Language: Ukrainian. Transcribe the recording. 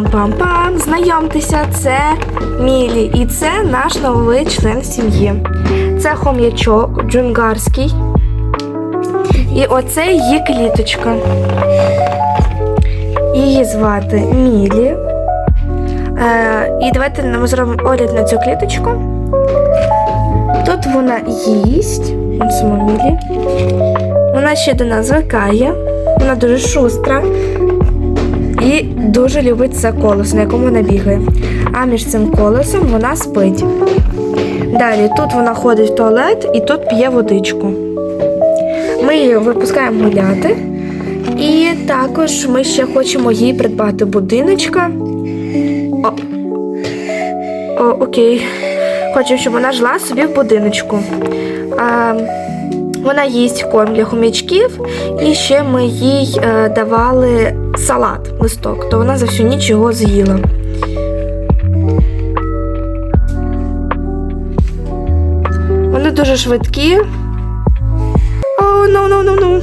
Пам-пам-пам! Знайомтеся, це Мілі, і це наш новий член сім'ї. Це хом'ячок джунгарський. І оце її кліточка. Її звати Мілі. Е, і давайте ми зробимо огляд на цю кліточку. Тут вона їсть. Мілі. Вона ще до нас звикає. Вона дуже шустра. Дуже любить це колесо, на якому вона бігає. А між цим колесом вона спить. Далі тут вона ходить в туалет і тут п'є водичку. Ми її випускаємо гуляти. І також ми ще хочемо їй придбати будиночка. О, О окей. Хочемо, щоб вона жила собі в будиночку. А, вона їсть корм для хомячків, і ще ми їй е, давали салат листок, то вона за всю ніч його з'їла. Вони дуже швидкі. О, ну, ну, ну, ну.